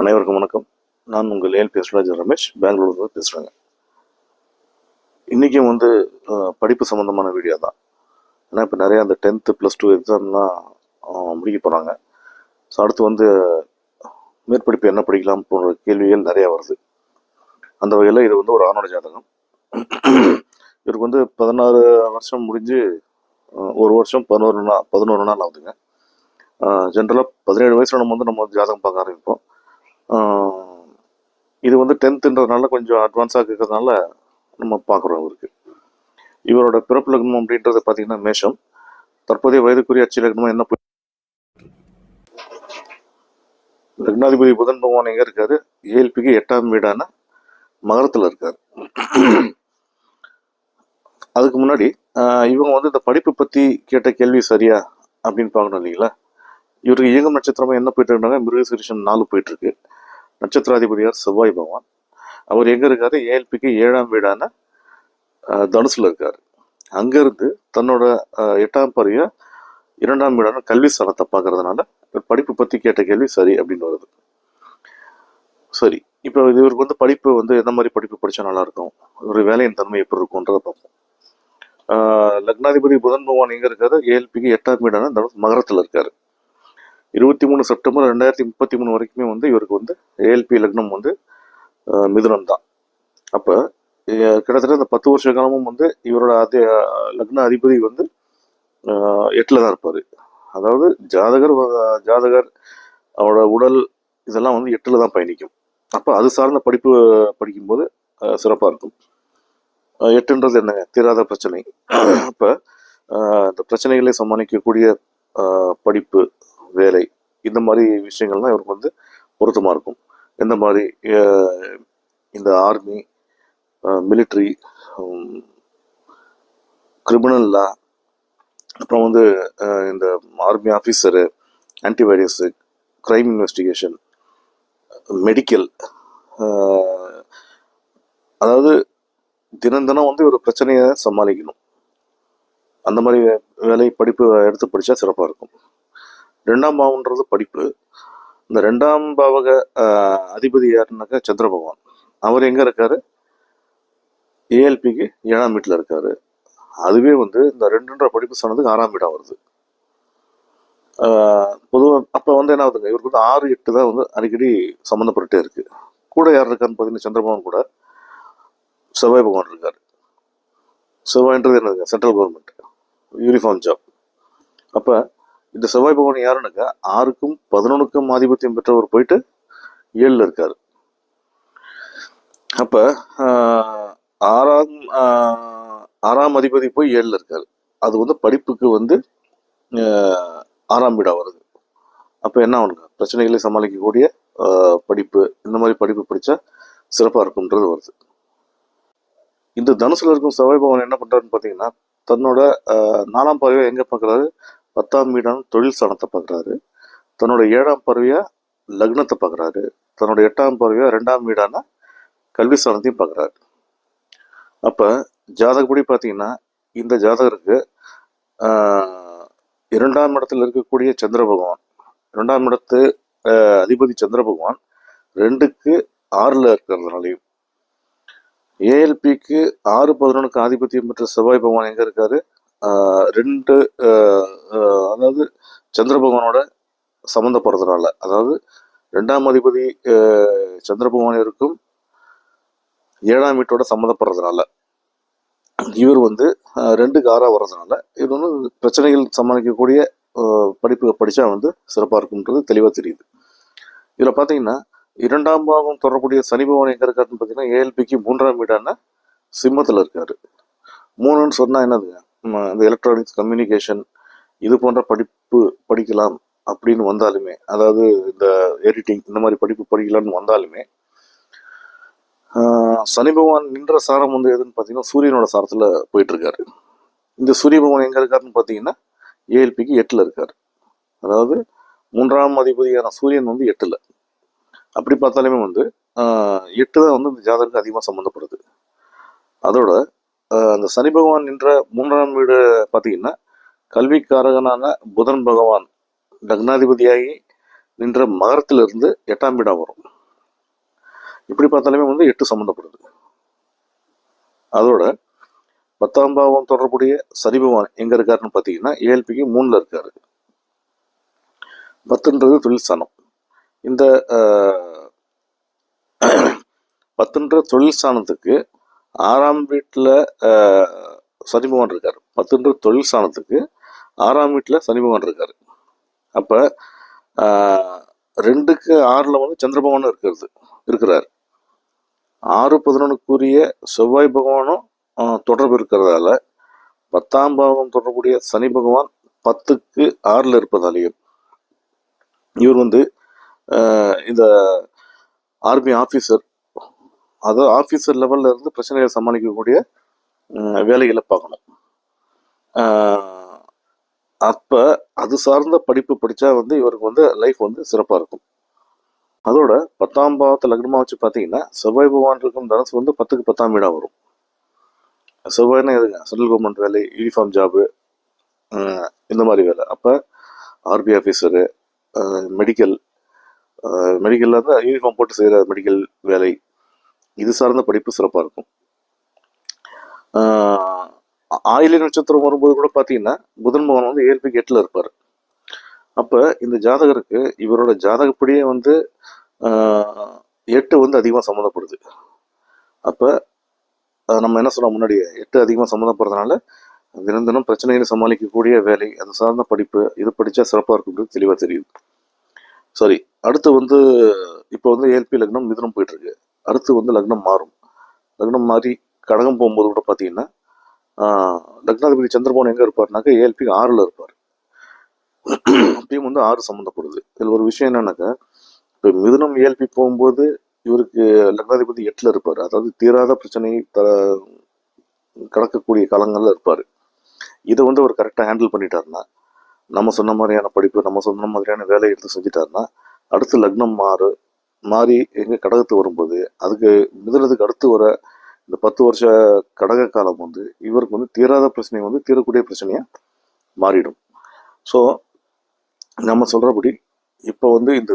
அனைவருக்கும் வணக்கம். நான் உங்கள் ஏல் பேசுராஜ் ரமேஷ் பெங்களூர்லேருந்து பேசுகிறேங்க இன்றைக்கும் வந்து படிப்பு சம்மந்தமான வீடியோ தான். ஏன்னா இப்போ நிறையா அந்த டென்த்து ப்ளஸ் டூ எக்ஸாம்லாம் முடிக்க போகிறாங்க ஸோ அடுத்து வந்து மேற்படிப்பு என்ன படிக்கலாம் போன்ற கேள்விகள் நிறையா வருது. அந்த வகையில் இது வந்து ஒரு ஆணோட ஜாதகம். இவருக்கு வந்து பதினாறு வருஷம் முடிஞ்சு ஒரு வருஷம் பதினோரு நாள் பதினோரு நாள் ஆகுதுங்க. ஜென்ரலாக பதினேழு வயசுல நம்ம வந்து நம்ம வந்து ஜாதகம் பார்க்க ஆரம்பிப்போம். இது வந்து டென்த்துன்றதுனால கொஞ்சம் அட்வான்ஸாக இருக்கிறதுனால நம்ம பார்க்குறோம் இவருக்கு. இவரோட பிறப்பு லக்னம் அப்படின்றது பார்த்தீங்கன்னா மேஷம். தற்போதைய வயதுக்குரிய அச்சு லக்னமாக என்ன லக்னாதிபதி புதன் பகவான் எங்கே இருக்காரு? ஏஎல்பிக்கு எட்டாம் வீடான மகரத்தில் இருக்கார். அதுக்கு முன்னாடி இவங்க வந்து இந்த படிப்பு பற்றி கேட்ட கேள்வி சரியா அப்படின்னு பார்க்கணும் இல்லைங்களா? இவருக்கு இயங்கும் நட்சத்திரமா என்ன போயிட்டு இருக்காங்க மிருகசிரிஷன் நாலு போயிட்டு இருக்கு. நட்சத்திராதிபதியார் செவ்வாய் பகவான். அவர் எங்கே இருக்காரு? ஏஎல்பிக்கு ஏழாம் வீடான தனுசில் இருக்கார். அங்கேருந்து தன்னோட எட்டாம் பறிய இரண்டாம் வீடான கல்வி ஸ்தலத்தை பார்க்கறதுனால இவர் படிப்பு பற்றி கேட்ட கேள்வி சரி அப்படின்னு வருது. சரி இப்போ இவருக்கு வந்து படிப்பு வந்து எந்த மாதிரி படிப்பு படித்தா நல்லா இருக்கும்? ஒரு வேலையின் தன்மை எப்படி இருக்கும்ன்றதை பார்ப்போம். லக்னாதிபதி புதன் பகவான் எங்கே இருக்காரு? ஏஎல்பிக்கு எட்டாம் வீடான தனுஷ் மகரத்தில் இருக்காரு. இருபத்தி மூணு செப்டம்பர் ரெண்டாயிரத்தி முப்பத்தி மூணு வரைக்குமே வந்து இவருக்கு வந்து ஏஎல்பி லக்னம் வந்து மிதுனம் தான் அப்போ கிட்டத்தட்ட இந்த பத்து வருஷ காலமும் வந்து இவரோட அதே லக்ன அதிபதி வந்து எட்டில் தான் இருப்பார். அதாவது ஜாதகர் ஜாதகர் அவரோட உடல் இதெல்லாம் வந்து எட்டில் தான் பயணிக்கும். அப்போ அது சார்ந்த படிப்பு படிக்கும்போது சிறப்பாக இருக்கும். எட்டுன்றது என்னங்க? தீராத பிரச்சனை. அப்போ இந்த பிரச்சனைகளை சமாளிக்கக்கூடிய படிப்பு வேலை. இந்த மாதிரி விஷயங்கள் தான் இவருக்கு வந்து பொருத்தமாக இருக்கும். இந்த மாதிரி இந்த ஆர்மி மிலிட்ரி கிரிமினல் லா அப்புறம் வந்து இந்த army officer antivirus crime investigation medical அதாவது தினம் தினம் வந்து ஒரு பிரச்சனையை சமாளிக்கணும். அந்த மாதிரி வேலை படிப்பு எடுத்து படித்தா சிறப்பாக இருக்கும். ரெண்டாம் பாவம்ன்றது படிப்பு. இந்த ரெண்டாம் பாவக அதிபதி யாருன்னாக்கா சந்திர பகவான் அவர் எங்கே இருக்காரு? ஏஎல்பிக்கு ஏழாம் வீட்டில் இருக்காரு. அதுவே வந்து இந்த ரெண்டுன்ற படிப்பு சொன்னதுக்கு ஆறாம் வீடாக வருது. பொதுவாக அப்போ வந்து என்ன ஆகுதுங்க? இவருக்கு வந்து ஆறு எட்டு தான் வந்து அடிக்கடி சம்மந்தப்பட்டுட்டே இருக்கு. கூட யார் இருக்கான்னு பார்த்தீங்கன்னா சந்திரபவன் கூட. செவ்வாய் பகவான் இருக்கார். செவ்வாய்ன்றது என்னதுங்க? Central government. Uniform job. அப்போ இந்த செவ்வாய் பகவான் யாருன்னாக்கா ஆறுக்கும் பதினொன்றுக்கும் ஆதிபத்தியம் பெற்றவர் போயிட்டு ஏழில் இருக்காரு. அப்போ ஆறாம் ஆறாம் அதிபதி போய் ஏழில் இருக்காரு. அது வந்து படிப்புக்கு வந்து ஆறாம் வீடாக வருது. அப்போ என்ன ஆகணுங்க பிரச்சனைகளை சமாளிக்கக்கூடிய ஆஹ், படிப்பு இந்த மாதிரி படிப்பு படித்தா சிறப்பாக இருக்கும்ன்றது வருது. இந்த தனுசுல இருக்கும் செவ்வாய் பகவான் என்ன பண்ணுறாருன்னு பார்த்தீங்கன்னா தன்னோட நாலாம் பறவை எங்க பார்க்குறாரு பத்தாம் வீடான தொழில் ஸ்தானத்தை பார்க்குறாரு. தன்னோட ஏழாம் பறவையாக லக்னத்தை பார்க்குறாரு. தன்னோட எட்டாம் பறவையாக ரெண்டாம் வீடான கல்வி ஸ்தானத்தையும் பார்க்குறாரு. அப்போ ஜாதகப்படி பார்த்தீங்கன்னா இந்த ஜாதகருக்கு இரண்டாம் இடத்தில் இருக்கக்கூடிய சந்திர பகவான் இரண்டாம் இடத்து அதிபதி சந்திர பகவான் ரெண்டுக்கு ஆறில் இருக்கிறதுனாலையும் ஏஎல்பிக்கு ஆறு பதினொன்றுக்கு ஆதிபத்தியம் பெற்ற செவ்வாய் பகவான் எங்கே இருக்காரு? ரெண்டு அதாவது சந்திர பகவானோட சம்மந்தப்படுறதுனால அதாவது ரெண்டாம் அதிபதி சந்திர பகவான் இருக்கும் ஏழாம் வீட்டோட சம்மந்தப்படுறதுனால இவர் வந்து ரெண்டுக்கு ஆறாக வர்றதுனால இவர் வந்து பிரச்சனைகள் சமாளிக்கக்கூடிய படிப்பு படிச்சா வந்து சிறப்பாக இருக்குன்றது தெளிவாக தெரியுது. இதில் பார்த்தீங்கன்னா இரண்டாம் பாகம் தொடரக்கூடிய சனி பகவான் எங்கே இருக்காருன்னு பார்த்தீங்கன்னா ஏஎல்பிக்கு மூன்றாம் வீடான சிம்மத்தில் இருக்கார். மூணுன்னு சொன்னால் என்னதுங்க? இந்த எலக்ட்ரானிக்ஸ் கம்யூனிகேஷன் இது போன்ற படிப்பு படிக்கலாம் அப்படின்னு வந்தாலுமே அதாவது இந்த எடிட்டிங் இந்த மாதிரி படிப்பு படிக்கலாம்னு வந்தாலுமே சனி பகவான் நின்ற சாரம் வந்து எதுன்னு பார்த்தீங்கன்னா சூரியனோட சாரத்தில் போயிட்டுருக்காரு. இந்த சூரிய பகவான் எங்கே இருக்காருன்னு பார்த்தீங்கன்னா ஏஎல்பிக்கு எட்டில் இருக்கார். அதாவது மூன்றாம் அதிபதியான சூரியன் வந்து எட்டில். அப்படி பார்த்தாலுமே வந்து எட்டு தான் வந்து இந்த ஜாதகருக்கு அதிகமாக சம்மந்தப்படுது அதோட அந்த சனி பகவான் நின்ற மூன்றாம் வீடு பார்த்தீங்கன்னா கல்விக்காரகனான புதன் பகவான் லக்னாதிபதியாகி நின்ற மகரத்திலிருந்து எட்டாம் வீடாக வரும். இப்படி பார்த்தாலுமே வந்து எட்டு சம்மந்தப்படுது அதோட பத்தாம் பாவம் தொடர்புடைய சனி பகவான் எங்க இருக்காருன்னு பார்த்தீங்கன்னா ஏஎல்பிக்கு மூணில் இருக்காரு. பத்துன்றது தொழில் ஸ்தானம். இந்த பத்துன்ற தொழில் ஸ்தானத்துக்கு ஆறாம் வீட்டில் சனி பகவான் இருக்கார். பத்துன்ற தொழில் ஸ்தானத்துக்கு ஆறாம் வீட்டில் சனி பகவான் இருக்கார். அப்போ ரெண்டுக்கு ஆறில் வந்து சந்திர பகவானும் இருக்கிறது இருக்கிறார். ஆறு பதினொன்றுக்குரிய செவ்வாய் பகவானும் தொடர்பு இருக்கிறதால பத்தாம் பாவம் தொடர்புடைய சனி பகவான் பத்துக்கு ஆறில் இருப்பதாலேயும் இவர் வந்து இந்த ஆர்மி ஆஃபீஸர் அது ஆஃபீஸர் லெவல்ல இருந்து பிரச்சனைகளை சமாளிக்கக்கூடிய வேலைகளை பார்க்கணும். அப்போ அது சார்ந்த படிப்பு படித்தா வந்து இவருக்கு வந்து லைஃப் வந்து சிறப்பாக இருக்கும். அதோட பத்தாம் பாவத்தை லக்னமாக வச்சு பார்த்தீங்கன்னா செவ்வாய் பகவான் இருக்கும் தனுசு வந்து பத்துக்கு பத்தாம் வீடாக வரும். செவ்வாய்னா எதுங்க? சென்ட்ரல் கவர்மெண்ட் வேலை யூனிஃபார்ம் ஜாபு இந்த மாதிரி வேலை. அப்போ ஆர்பி ஆஃபீஸரு மெடிக்கல் மெடிக்கலில் வந்து யூனிஃபார்ம் போட்டு செய்கிற மெடிக்கல் வேலை இது சார்ந்த படிப்பு சிறப்பாக இருக்கும். ஆஹ் ஆயிலை நட்சத்திரம் வரும்போது கூட பார்த்தீங்கன்னா புதன் பகவான் வந்து ஏழ்பிக்கு எட்டில் இருப்பார். அப்போ இந்த ஜாதகருக்கு இவரோட ஜாதகப்படியே வந்து எட்டு வந்து அதிகமாக சம்மந்தப்படுது. அப்போ நம்ம என்ன சொல்லலாம் முன்னாடி எட்டு அதிகமாக சம்மந்தப்படுறதுனால தினம் தினம் பிரச்சனைகளை சமாளிக்கக்கூடிய வேலை அது சார்ந்த படிப்பு இது படித்தா சிறப்பாக இருக்குன்றது தெளிவாக தெரியுது. சரி அடுத்து வந்து இப்போ வந்து ஏல்பி லக்னம் மிதுனம் போயிட்டுருக்கு அடுத்து வந்து லக்னம் மாறும். லக்னம் மாறி கடகம் போகும்போது கூட பார்த்தீங்கன்னா லக்னாதிபதி சந்திரபவன் எங்கே இருப்பார்னாக்கா ஏஎல்பி ஆறில் இருப்பார். அப்பயும் வந்து ஆறு சம்மந்தப்படுது இதில் ஒரு விஷயம் என்னன்னாக்கா இப்போ மிதுனம் ஏஎல்பி போகும்போது இவருக்கு லக்னாதிபதி எட்டில் இருப்பார். அதாவது தீராத பிரச்சனை த கடக்கக்கூடிய காலங்களில் இருப்பார். இதை வந்து அவர் கரெக்டாக ஹேண்டில் பண்ணிட்டாருன்னா நம்ம சொன்ன மாதிரியான படிப்பு நம்ம சொன்ன மாதிரியான வேலையை எடுத்து செஞ்சிட்டாருன்னா அடுத்து லக்னம் மாறு மாறி எங்கே கடகத்து வரும்போது அதுக்கு மிதனத்துக்கு அடுத்து வர இந்த பத்து வருஷ கடக காலம் வந்து இவருக்கு வந்து தீராத பிரச்சனை வந்து தீரக்கூடிய பிரச்சனையாக மாறிடும். ஸோ நம்ம சொல்கிறபடி இப்போ வந்து இந்த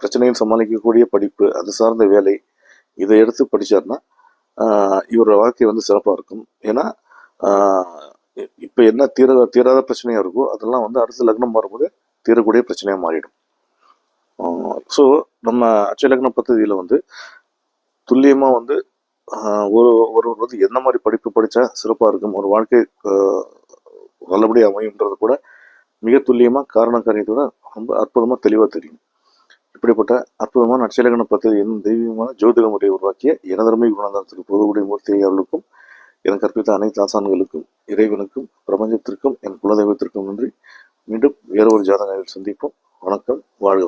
பிரச்சனையை சமாளிக்கக்கூடிய படிப்பு அது சார்ந்த வேலை இதை எடுத்து படித்தார்னா இவரோட வாழ்க்கை வந்து சிறப்பாக இருக்கும். ஏன்னா இப்போ என்ன தீர தீராத பிரச்சனையாக இருக்கோ அதெல்லாம் வந்து அடுத்த லக்னம் வரும்போது தீரக்கூடிய பிரச்சனையாக மாறிடும். ஸோ நம்ம அச்சலக்கண பத்ததியில் வந்து துல்லியமாக வந்து ஒரு ஒருவர் வந்து எந்த மாதிரி படிப்பு படித்தா சிறப்பாக இருக்கும் ஒரு வாழ்க்கை நல்லபடியாக அமையும்ன்றது கூட மிக துல்லியமாக காரண காரியத்தோட ரொம்ப அற்புதமாக தெளிவாக தெரியும். இப்படிப்பட்ட அற்புதமான நட்சலகண பத்ததி என்னும் தெய்வீகமான ஜோதிட முறையை உருவாக்கிய எனதருமை குணநாதத்திற்கு பொதுவுடைய மூர்த்தி அவர்களுக்கும் எனக்கு கற்பித்த அனைத்து ஆசான்களுக்கும் இறைவனுக்கும் பிரபஞ்சத்திற்கும் என் குலதெய்வத்திற்கும் நன்றி. மீண்டும் வேறொரு ஜாதகங்களில் சந்திப்போம். வணக்கம் வாழ்க